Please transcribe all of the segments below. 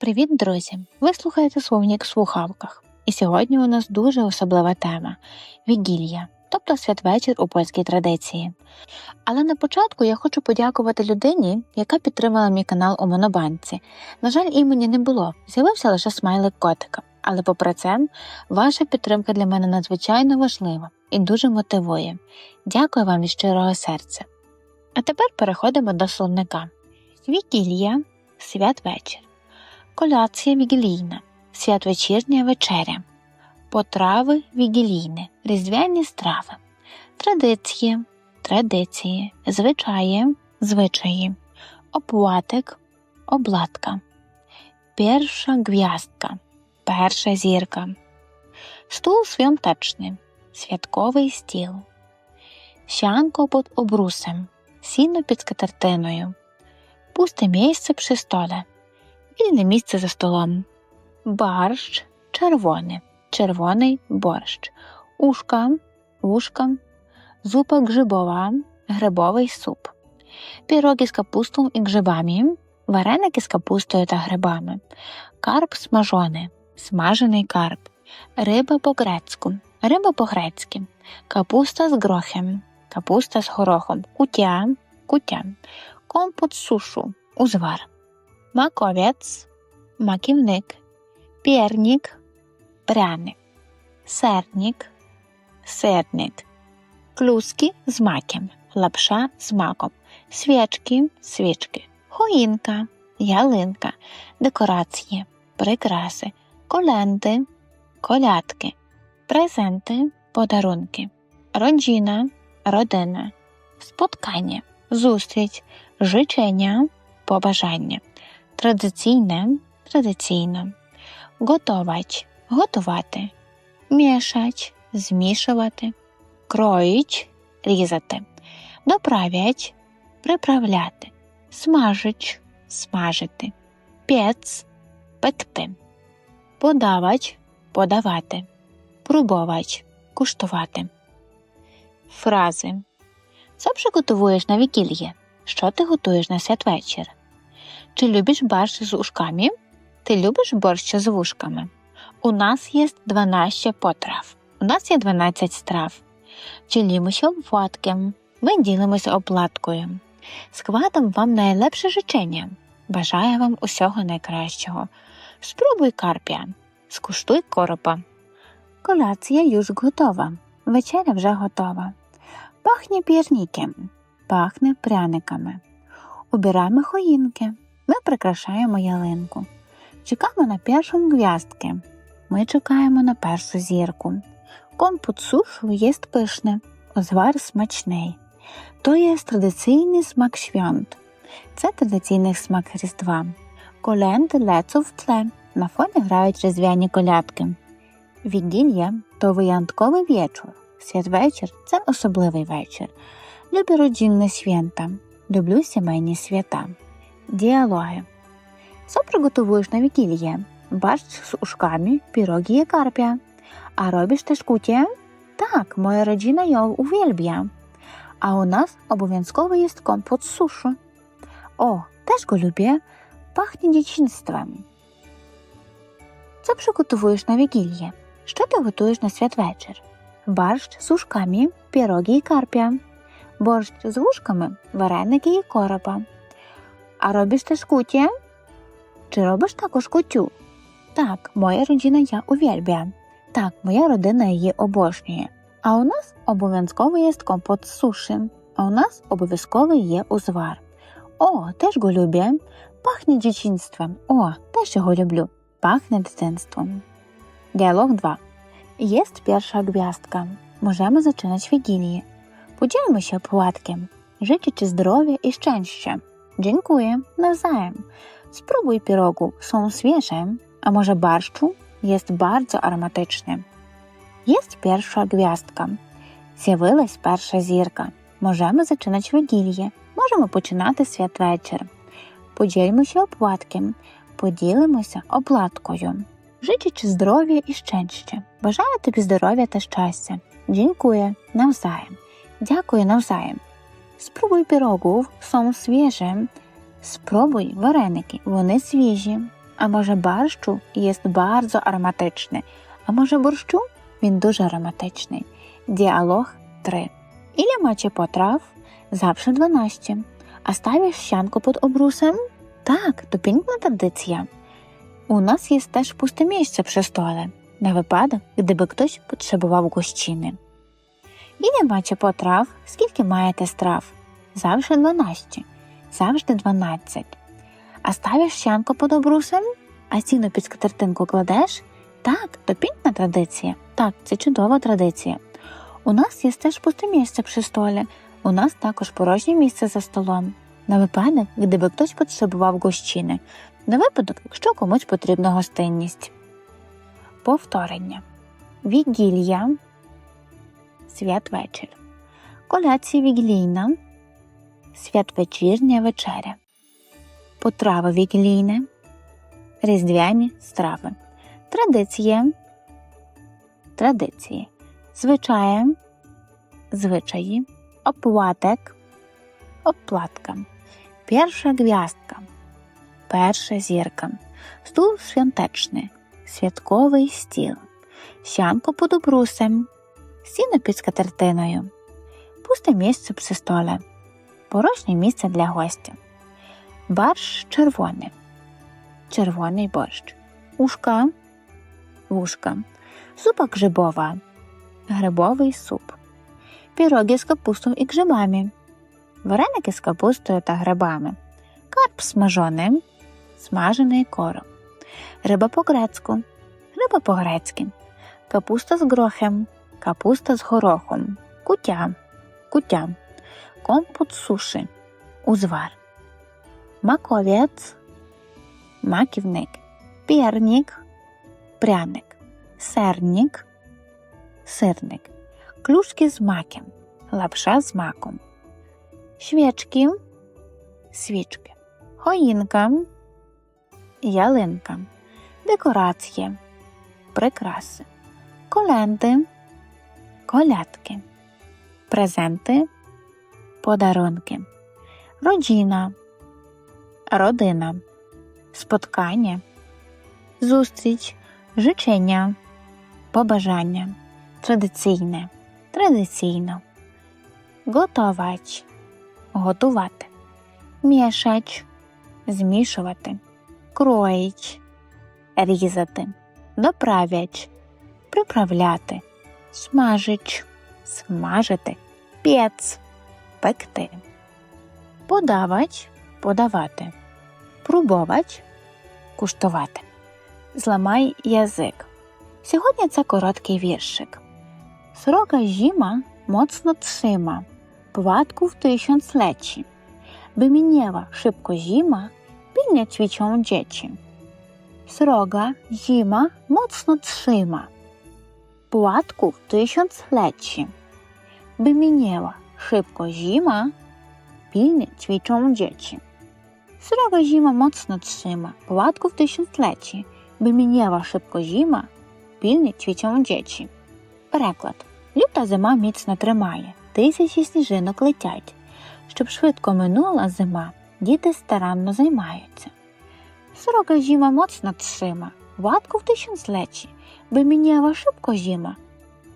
Привіт, друзі! Ви слухаєте словник в слухавках. І сьогодні у нас дуже особлива тема вігілля, тобто святвечір у польській традиції. Але на початку я хочу подякувати людині, яка підтримала мій канал у Монобанці. На жаль, імені не було, з'явився лише смайлик котика. Але попри це, ваша підтримка для мене надзвичайно важлива і дуже мотивує. Дякую вам від щирого серця. А тепер переходимо до словника. Вігілля святвечір. Коляція вігілійна, святвечірня вечеря, потрави вігілійне, різдвяні страви, традиції, традиції, звичаї, звичаї, оплатик, обладка, перша гв'яздка, перша зірка, стул святочний, святковий стіл, сянко під обрусем, сіно під скатертиною, пусте місце при столе вільне місце за столом. Барщ червоне, червоний борщ, ушка, вушка, зупа грибова, грибовий суп, піроги з капустою і грибами, вареники з капустою та грибами, карп смажоний, смажений карп, риба по-грецьку, риба по-грецьки, капуста з грохем, капуста з горохом, кутя, кутя, компот сушу, узвар маковець, маківник, пірнік, пряник, сернік, сирник, клюски з маком, лапша з маком, свічки, свічки, хоїнка, ялинка, декорації, прикраси, коленти, колядки, презенти, подарунки, роджина, родина, споткання, зустріч, жичення, побажання традиційне традиційно, готовач готувати, мішач змішувати, кроїч різати, доправять приправляти, смажич смажити, пець пекти, подавач подавати, пробувач куштувати. Фрази. Що приготуєш на вікільє? Що ти готуєш на святвечір? Чи любиш борщ з ушками? Ти любиш борщ з вушками? У нас є 12 потрав. У нас є 12 страв. Ділімося обватком. Ми ділимося оплаткою. Складом вам найлепше жичення. Бажаю вам усього найкращого. Спробуй карпія, скуштуй коропа. Коляція юж готова. Вечеря вже готова. Пахне пірніком, пахне пряниками. Убираємо хоїнки. Ми прикрашаємо ялинку. Чекаємо на першу гв'яздки. Ми чекаємо на першу зірку. Компот сушу є пишне, озвар смачний. То є традиційний смак свят. Це традиційний смак Різдва. Коленти лецо в тле. На фоні грають різдвяні колядки. Вігілля то винятковий вечір. Святвечір це особливий вечір. Люблю родинні свята. Люблю сімейні свята. Діалоги. Ушками. А робиш теж кутє? Так, моя nas obowiązkowy jest kompot z suszu. O, też go lubię. Pachnie dzieciństwem. Co przygotowujesz na Wigilię? Що ти готуєш на святвечір? Борщ з ушками, піроги і карпia. Борщ з вушками, вареники і коропа. А робиш теж кутє? Чи робиш також кутю? Так, моя родина я увельбя. Так, моя родина її обожнює. А у нас обов'язково є компот з суші. А у нас обов'язково є узвар. О, теж го люблю. Пахне дівчинством. О, теж його люблю. Пахне дитинством. Діалог 2. Єсть перша гв'яздка. Możemy zaczynać Wigilię. Podzielmy się opłatkiem. Życzę Ci zdrowia i szczęścia. Dziękuję, nawzajem. Spróbuj pirogu, są świeże, a może barszczu? Jest bardzo aromatyczny. Jest pierwsza gwiazdka. Z'явилась перша зірка. Можемо зачинати вигілля. Можемо починати святвечір. Поділимося оплатком. Поділимося оплаткою. Życzę здоров'я і щастя. Бажаю тобі здоров'я та щастя. Дякую, навзаєм. Дякую навзаєм. Спробуй пірогів, są свіжі. Спробуй вареники, вони свіжі. A może barszczu jest bardzo aromatyczny, a może борщу? Він дуже ароматичний. Діалог 3. Ile macie potraw? Zawsze 12. A stawiasz sianko pod obrusem? Tak, to piękna tradycja. У нас є теж пусте місце przy stole, на випадок, gdyby ktoś potrzebował gościny. Ile macie potraw? Скільки маєте страв? Завжди 12. Завжди 12. А ставиш сянку під обрусом? А сіно під скатертинку кладеш? Так, то пінна традиція. Так, це чудова традиція. У нас є теж пусте місце при столі. У нас також порожнє місце за столом. На випадок, гdyby хтось потребував гощини. На випадок, якщо комусь потрібна гостинність. Повторення. Вігілія. Святвечір. Коляція вігілійна. Святвечірня вечеря. Потрави вігілійне. Різдвяні страви. Традиція. Традиції. Звичаєм. Звичаї. Оплаток. Оплатка. Перша гв'яздка. Перша зірка. Стул святечний. Святковий стіл. Сянко під обрусем. Сіно під скатертиною. Пусте місце при столі. Порожнє місце для гостя. Барш червоний. Червоний борщ. Ушка. Вушка. Супа грибова. Грибовий суп. Піроги з капустою і грибами. Вареники з капустою та грибами. Карп смажений. Смажений короб. Риба по-грецьку. Риба по-грецьки. Капуста з грохем. Капуста з горохом. Кутя. Кутя. Компот суші. Узвар. Маковець. Маківник. Пірник. Пряник. Сернік. Сирник. Клюшки з маком. Лапша з маком. Świeczki. Свічки. Choinka. Ялинка. Декорації. Прикраси. Коленти. Колядки. Презенти. Подарунки. Роджіна. Родина. Споткання. Зустріч. Życzenia. Побажання. Традиційне. Традиційно. Готовач. Готувати. Мішач. Змішувати. Кроїч. Різати. Доправяч. Приправляти. Смажич. Смажити. Пєц. Пекти. Подавач. Подавати. Пробувач. Куштувати. Зламай язик. Сьогодні це короткий віршик. Срока зима моцно trzyma, płatków tysiąc leci. By minęła szybko zima, pilnie ćwiczą dzieci. Sroga zima mocno trzyma, By minęła szybko zima, pilnie ćwiczą dzieci. Sroga zima mocno trzyma, płatków tysiąc leci. By minęła szybko zima, pilnie ćwiczą dzieci. Переклад. Люта зима міцно тримає, тисячі сніжинок летять. Щоб швидко минула зима, діти старанно займаються. Сорока зима моцно trzyma, łatku w tysiąc leci, by minęła szybko zima.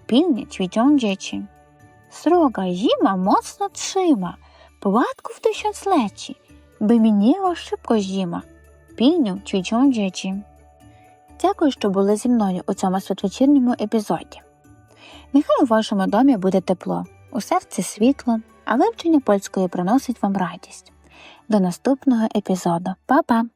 Pilnie ćwiczą dzieci. Sroga zima mocno trzyma, płatku w tysiąc leci, by minęła szybko zima. Pilnie ćwiczą dzieci. Дякую, що були зі мною у цьому святвечірньому епізоді. Нехай у вашому домі буде тепло, у серці світло, а вивчення польської приносить вам радість. До наступного епізоду. Па-па!